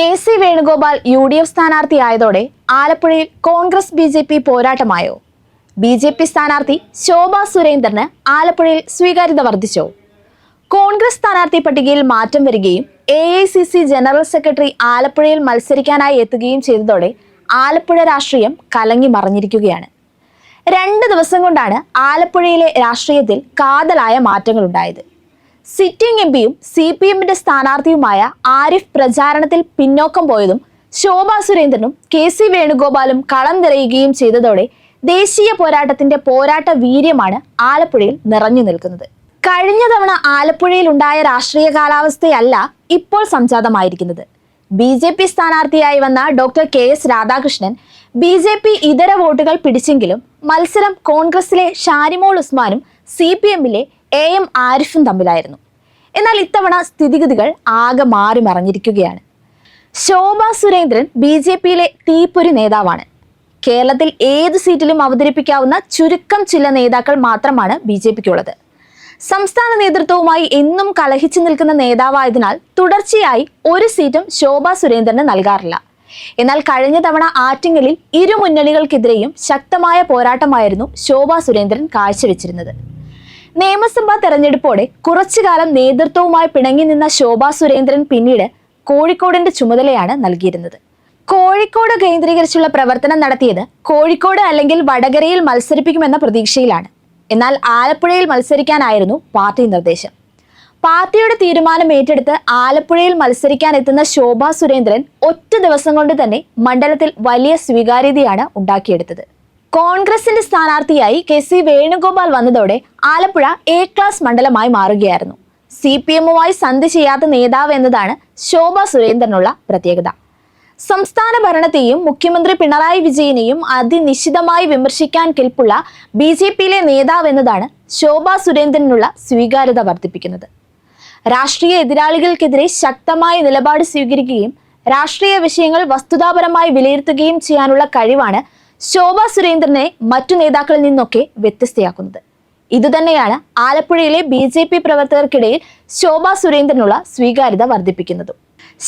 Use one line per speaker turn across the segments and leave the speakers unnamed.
K C Venugopal U D F സ്ഥാനാർത്ഥിയായതോടെ ആലപ്പുഴയിൽ Congress B J P പോരാട്ടമായോ? B J P സ്ഥാനാർത്ഥി ശോഭാ സുരേന്ദ്രന് ആലപ്പുഴയിൽ സ്വീകാര്യത വർദ്ധിച്ചോ? കോൺഗ്രസ് സ്ഥാനാർത്ഥി പട്ടികയിൽ മാറ്റം വരികയും A I C C general secretary ആലപ്പുഴയിൽ മത്സരിക്കാനായി എത്തുകയും ചെയ്തതോടെ ആലപ്പുഴ രാഷ്ട്രീയം കലങ്ങി മറിഞ്ഞിരിക്കുകയാണ്. രണ്ട് ദിവസം കൊണ്ടാണ് ആലപ്പുഴയിലെ രാഷ്ട്രീയത്തിൽ കാതലായ മാറ്റങ്ങൾ ഉണ്ടായത് സിറ്റിംഗ് എം പിയും സി പി എമ്മിന്റെ സ്ഥാനാർത്ഥിയുമായ ആരിഫ് പ്രചാരണത്തിൽ പിന്നോക്കം പോയതും ശോഭാ സുരേന്ദ്രനും കെ സി വേണുഗോപാലും കളം നിറയുകയും ചെയ്തതോടെ ദേശീയ പോരാട്ടത്തിന്റെ പോരാട്ട വീര്യമാണ് ആലപ്പുഴയിൽ നിറഞ്ഞു നിൽക്കുന്നത്. കഴിഞ്ഞ തവണ ആലപ്പുഴയിൽ ഉണ്ടായ രാഷ്ട്രീയ കാലാവസ്ഥയല്ല ഇപ്പോൾ സംജാതമായിരിക്കുന്നത്. ബി ജെ പി സ്ഥാനാർത്ഥിയായി വന്ന doctor K S Radhakrishnan B J P ഇതര വോട്ടുകൾ പിടിച്ചെങ്കിലും മത്സരം കോൺഗ്രസിലെ ഷാരിമോൾ ഉസ്മാനും സി പി എമ്മിലെ എ എം ആരിഫും തമ്മിലായിരുന്നു. എന്നാൽ ഇത്തവണ സ്ഥിതിഗതികൾ ആകെ മാറി മറിഞ്ഞിരിക്കുകയാണ്. ശോഭ സുരേന്ദ്രൻ ബി ജെ പിയിലെ തീപ്പൊരി നേതാവാണ്. കേരളത്തിൽ ഏത് സീറ്റിലും അവതരിപ്പിക്കാവുന്ന ചുരുക്കം ചില നേതാക്കൾ മാത്രമാണ് ബി ജെ പിക്കുള്ളത്. സംസ്ഥാന നേതൃത്വവുമായി എന്നും കലഹിച്ചു നിൽക്കുന്ന നേതാവായതിനാൽ തുടർച്ചയായി ഒരു സീറ്റും ശോഭ സുരേന്ദ്രന് നൽകാറില്ല. എന്നാൽ കഴിഞ്ഞ തവണ ആറ്റിങ്ങലിൽ ഇരു മുന്നണികൾക്കെതിരെയും ശക്തമായ പോരാട്ടമായിരുന്നു ശോഭ സുരേന്ദ്രൻ കാഴ്ചവെച്ചിരുന്നത്. നിയമസഭാ തെരഞ്ഞെടുപ്പോടെ കുറച്ചുകാലം നേതൃത്വവുമായി പിണങ്ങി നിന്ന ശോഭാ സുരേന്ദ്രൻ പിന്നീട് കോഴിക്കോടിന്റെ ചുമതലയാണ് നൽകിയിരുന്നത്. കോഴിക്കോട് കേന്ദ്രീകരിച്ചുള്ള പ്രവർത്തനം നടത്തിയത് കോഴിക്കോട് അല്ലെങ്കിൽ വടകരയിൽ മത്സരിപ്പിക്കുമെന്ന പ്രതീക്ഷയിലാണ്. എന്നാൽ ആലപ്പുഴയിൽ മത്സരിക്കാനായിരുന്നു പാർട്ടി നിർദ്ദേശം. പാർട്ടിയുടെ തീരുമാനം ഏറ്റെടുത്ത് ആലപ്പുഴയിൽ മത്സരിക്കാൻ എത്തുന്ന ശോഭാ സുരേന്ദ്രൻ ഒറ്റ ദിവസം കൊണ്ട് തന്നെ മണ്ഡലത്തിൽ വലിയ സ്വീകാര്യതയാണ് ഉണ്ടാക്കിയെടുത്തത്. കോൺഗ്രസിന്റെ സ്ഥാനാർത്ഥിയായി കെ സി വേണുഗോപാൽ വന്നതോടെ ആലപ്പുഴ എ ക്ലാസ് മണ്ഡലമായി മാറുകയായിരുന്നു. സി പി എമ്മുമായി സന്ധി ചെയ്യാത്ത നേതാവ് എന്നതാണ് ശോഭ സുരേന്ദ്രനുള്ള പ്രത്യേകത. സംസ്ഥാന ഭരണത്തെയും മുഖ്യമന്ത്രി പിണറായി വിജയനെയും അതിനിശ്ചിതമായി വിമർശിക്കാൻ കെൽപ്പുള്ള ബി ജെ പിയിലെ നേതാവ് എന്നതാണ് ശോഭ സുരേന്ദ്രനുള്ള സ്വീകാര്യത വർദ്ധിപ്പിക്കുന്നത്. രാഷ്ട്രീയ എതിരാളികൾക്കെതിരെ ശക്തമായ നിലപാട് സ്വീകരിക്കുകയും രാഷ്ട്രീയ വിഷയങ്ങൾ വസ്തുതാപരമായി വിലയിരുത്തുകയും ചെയ്യാനുള്ള കഴിവാണ് ശോഭ സുരേന്ദ്രനെ മറ്റു നേതാക്കളിൽ നിന്നൊക്കെ വ്യത്യസ്തയാക്കുന്നത്. ഇതുതന്നെയാണ് ആലപ്പുഴയിലെ ബി ജെ പി പ്രവർത്തകർക്കിടയിൽ ശോഭ സുരേന്ദ്രനുള്ള സ്വീകാര്യത വർദ്ധിപ്പിക്കുന്നതും.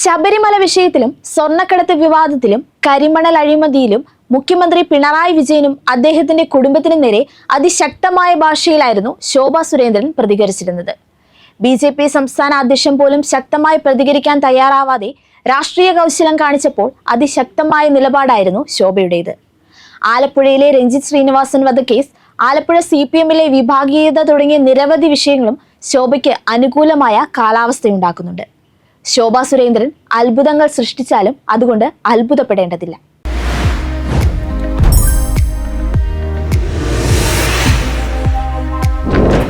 ശബരിമല വിഷയത്തിലും സ്വർണക്കടത്ത് വിവാദത്തിലും കരിമണൽ അഴിമതിയിലും മുഖ്യമന്ത്രി പിണറായി വിജയനും അദ്ദേഹത്തിന്റെ കുടുംബത്തിനും നേരെ അതിശക്തമായ ഭാഷയിലായിരുന്നു ശോഭ സുരേന്ദ്രൻ പ്രതികരിച്ചിരുന്നത്. ബി ജെ പി സംസ്ഥാന അധ്യക്ഷൻ പോലും ശക്തമായി പ്രതികരിക്കാൻ തയ്യാറാവാതെ രാഷ്ട്രീയ കൗശലം കാണിച്ചപ്പോൾ അതിശക്തമായ നിലപാടായിരുന്നു ശോഭയുടേത്. ആലപ്പുഴയിലെ രഞ്ജിത് ശ്രീനിവാസൻ വധക്കേസ് ആലപ്പുഴ സി പി എമ്മിലെ വിഭാഗീയത തുടങ്ങിയ നിരവധി വിഷയങ്ങളും ശോഭയ്ക്ക് അനുകൂലമായ കാലാവസ്ഥയുണ്ടാക്കുന്നുണ്ട്. ശോഭാ സുരേന്ദ്രൻ അത്ഭുതങ്ങൾ സൃഷ്ടിച്ചാലും അതുകൊണ്ട് അത്ഭുതപ്പെടേണ്ടതില്ല.